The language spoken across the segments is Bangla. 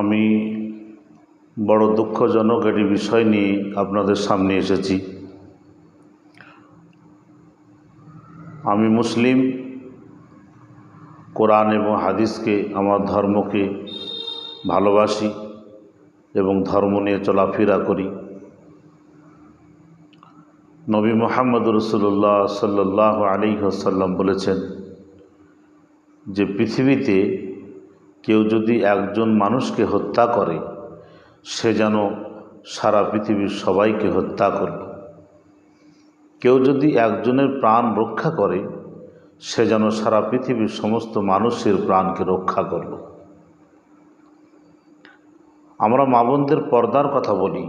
আমি বড় দুঃখজনক একটি বিষয় নিয়ে আপনাদের সামনে এসেছি। আমি মুসলিম, কোরআন এবং হাদিসকে, আমার ধর্মকে ভালোবাসি এবং ধর্ম নিয়ে চলাফেরা করি। নবী মোহাম্মদ রসুল্লাহ সাল্লাহ আলী আসাল্লাম বলেছেন যে পৃথিবীতে কেউ যদি একজন মানুষকে হত্যা করে, সে যেন সারা পৃথিবীর সবাইকে হত্যা করল। কেউ যদি একজনের প্রাণ রক্ষা করে, সে যেন সারা পৃথিবীর সমস্ত মানুষের প্রাণকে রক্ষা করল। আমরা মা বোনদের পর্দার কথা বলি,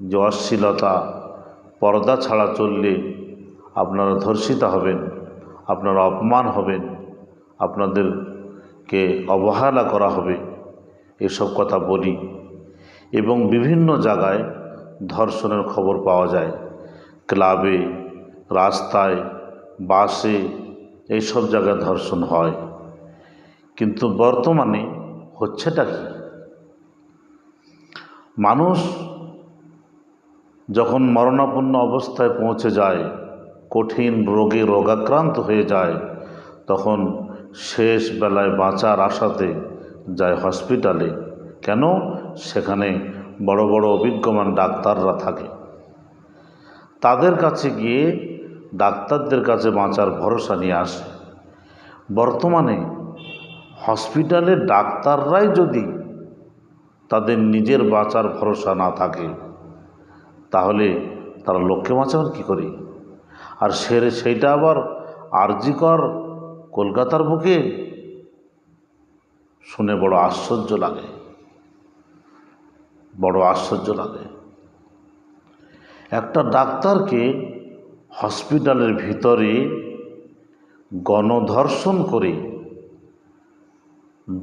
যে অশ্লীলতা, পর্দা ছাড়া চললে আপনারা ধর্ষিত হবেন, আপনারা অপমান হবেন আপনাদেরকে অবহেলা করা হবে, এসব কথা বলি এবং বিভিন্ন জায়গায় ধর্ষণের খবর পাওয়া যায়। ক্লাবে, রাস্তায়, বাসে এইসব জায়গায় ধর্ষণ হয়। কিন্তু বর্তমানে হচ্ছেটা কি? মানুষ যখন মরণাপন্ন অবস্থায় পৌঁছে যায়, কঠিন রোগে রোগাক্রান্ত হয়ে যায়, তখন শেষ বেলায় বাঁচার আশাতে যায় হসপিটালে। কেন? সেখানে বড় বড় অভিজ্ঞমান ডাক্তাররা থাকে। তাদের কাছে গিয়ে ডাক্তারদের কাছে বাঁচার ভরসা নিয়ে আসে। বর্তমানে হসপিটালের ডাক্তাররাই যদি তাদের নিজের বাঁচার ভরসা না থাকে, তাহলে তারা লোককে বাঁচাবেন কী করি? আর সে সেইটা আবার আরজিকর কলকাতার বুকে শুনে বড় আশ্চর্য লাগে। বড় আশ্চর্য লাগে। একটা ডাক্তারকে হসপিটালের ভিতরে গণধর্ষণ করে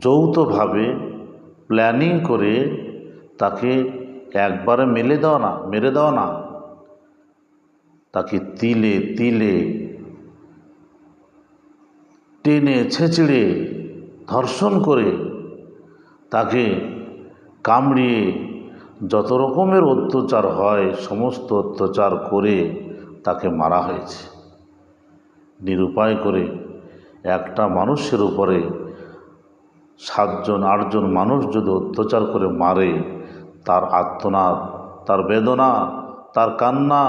যৌথভাবে প্ল্যানিং করে তাকে একবারে মেলে দেওয়া না, মেরে দেওয়া না। তাকে তিলে তিলে টেনে ছেঁচড়ে ধর্ষণ করে তাকে কামড়িয়ে যত রকমের অত্যাচার হয়, সমস্ত অত্যাচার করে তাকে মারা হয়েছে। নিরুপায় করে একটা মানুষের উপরে সাতজন, আটজন মানুষ যদি অত্যাচার করে মারে, তার আত্মনাদ তার বেদনা, তার কান্না,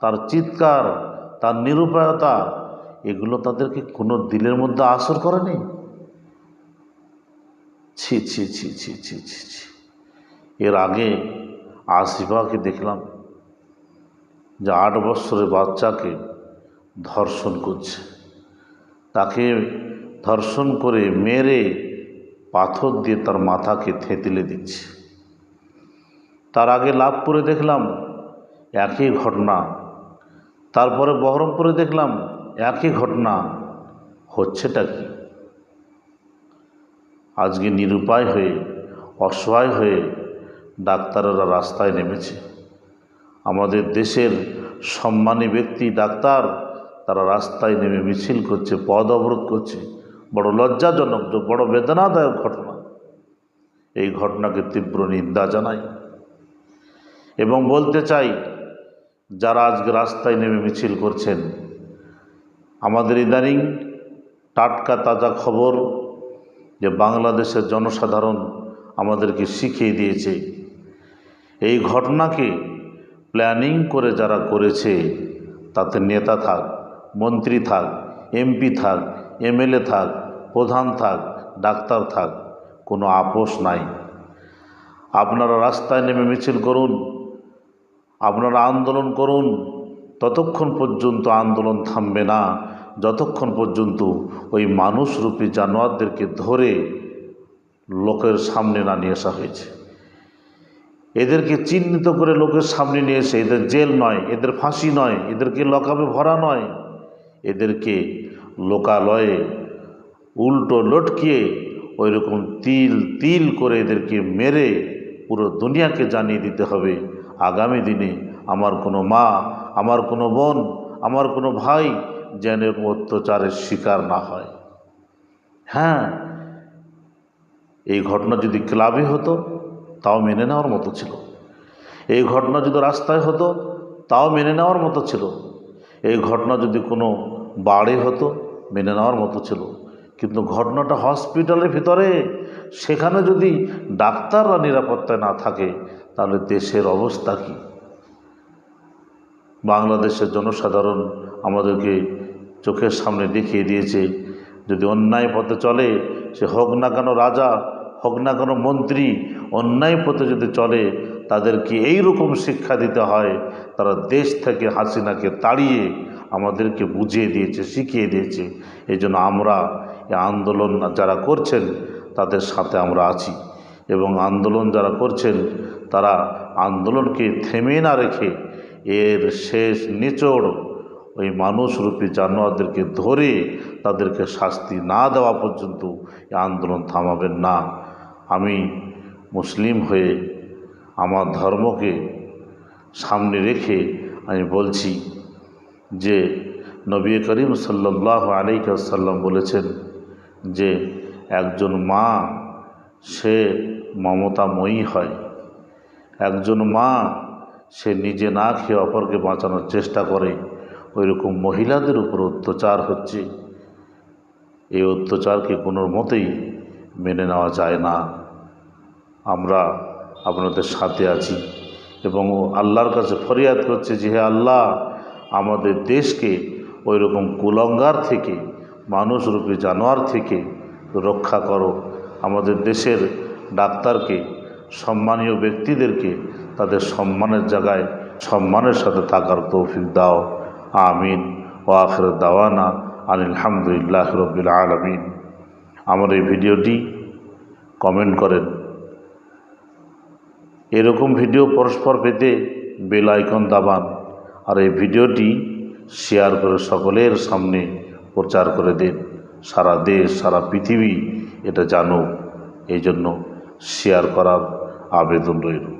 তার চিৎকার, তার নিরুপায়তা এগুলো তাদেরকে কোনো দিলের মধ্যে আসর করেনি ছি ছি ছি ছি ছি ছি ছি। এর আগে আসিফাকে দেখলাম যে আট বছরের বাচ্চাকে ধর্ষণ করছে। তাকে ধর্ষণ করে মেরে পাথর দিয়ে তার মাথাকে থেঁতলে দিচ্ছে। তার আগে লাভপুরে দেখলাম একই ঘটনা, তারপরে বহরমপুরে দেখলাম একই ঘটনা হচ্ছেটা কি? আজকে নিরুপায় হয়ে, অসহায় হয়ে ডাক্তারেরা রাস্তায় নেমেছে। আমাদের দেশের সম্মানী ব্যক্তি, ডাক্তার, তারা রাস্তায় নেমে মিছিল করছে, পদ অবরোধ করছে। বড় লজ্জাজনক বড় বেদনাদায়ক ঘটনা। এই ঘটনাকে তীব্র নিন্দা জানাই। এবং বলতে চাই, যারা আজকে রাস্তায় নেমে মিছিল করছেন আমাদের ইদানিং টাটকা তাজা খবর যে বাংলাদেশের জনসাধারণ আমাদেরকে শিখিয়ে দিয়েছে। এই ঘটনাকে প্ল্যানিং করে যারা করেছে তাতে নেতা থাক, মন্ত্রী থাক, এমপি থাক, এমএলএ থাক, প্রধান থাক, ডাক্তার থাক, কোনো আপোষ নাই। আপনারা রাস্তায় নেমে মিছিল করুন, আপনারা আন্দোলন করুন ততক্ষণ পর্যন্ত আন্দোলন থামবে না। যতক্ষণ পর্যন্ত ওই মানুষরূপী জানোয়ারদেরকে ধরে লোকের সামনে না নিয়ে আসা হয়েছে। এদেরকে চিহ্নিত করে লোকের সামনে নিয়ে এসে এদের জেল নয়, এদের ফাঁসি নয়, এদেরকে লকাবে ভরা নয়, এদেরকে লোকালয়ে উল্টো লটকিয়ে ওই রকম তিল তিল করে এদেরকে মেরে পুরো দুনিয়াকে জানিয়ে দিতে হবে। আগামী দিনে আমার কোনো মা, আমার কোনো বোন, আমার কোনো ভাই যেন অত্যাচারের শিকার না হয়। হ্যাঁ এই ঘটনা যদি ক্লাবে হতো, তাও মেনে নেওয়ার মতো ছিল। এই ঘটনা যদি রাস্তায় হতো, তাও মেনে নেওয়ার মতো ছিল। এই ঘটনা যদি কোনো বাড়ি হতো, মেনে নেওয়ার মতো ছিল। কিন্তু ঘটনাটা হসপিটালের ভিতরে, সেখানে যদি ডাক্তাররা নিরাপত্তায় না থাকে, তাহলে দেশের অবস্থা কী? বাংলাদেশের জনসাধারণ আমাদেরকে চোখের সামনে দেখিয়ে দিয়েছে, যদি অন্যায় পথে চলে, সে হোক না কেন রাজা, হোক না কেন মন্ত্রী, অন্যায় পথে যদি চলে, তাদেরকে এই রকম শিক্ষা দিতে হয়, তারা দেশ থেকে হাসিনাকে তাড়িয়ে আমাদেরকে বুঝিয়ে দিয়েছে, শিখিয়ে দিয়েছে। এই জন্য আমরা এই আন্দোলন যারা করছেন, তাদের সাথে আমরা আছি এবং আন্দোলন যারা করছেন, তারা আন্দোলনকে থেমে না রেখে এর শেষ নিচড় ওই মানুষরূপী জানোয়ারদেরকে ধরে তাদেরকে শাস্তি না দেওয়া পর্যন্ত এই আন্দোলন থামাবেন না। আমি মুসলিম হয়ে আমার ধর্মকে সামনে রেখে আমি বলছি যে নবী করিম সাল্লাহ আলাইসাল্লাম বলেছেন যে একজন মা, সে মমতাময়ী হয়। একজন মা সে নিজে না খেয়ে অপরকে বাঁচানোর চেষ্টা করে। ওই রকম মহিলাদের উপর অত্যাচার হচ্ছে। এই অত্যাচারকে কোনো মতেই মেনে নেওয়া যায় না। আমরা আপনাদের সাথে আছি এবং আল্লাহর কাছে ফরিয়াদ করছে যে, হে আল্লাহ, আমাদের দেশকে ওই রকম কুলঙ্গার থেকে মানুষরূপী জানোয়ার থেকে রক্ষা করো। আমাদের দেশের ডাক্তারকে, সম্মানীয় ব্যক্তিদেরকে তাদের সম্মানের জায়গায় সম্মানের সাথে থাকার তৌফিক দাও। আমিন। ও আখর দাওয়ানা আলহামদুলিল্লাহ রবিল আলমিন। আমার এই ভিডিওটি কমেন্ট করেন। এরকম ভিডিও পরস্পর পেতে বেল আইকন দাবান আর এই ভিডিওটি শেয়ার করে সকলের সামনে প্রচার করে দিন। সারা দেশ, সারা পৃথিবী এটা জানুক। এই জন্য শেয়ার করার আবেদন রইল।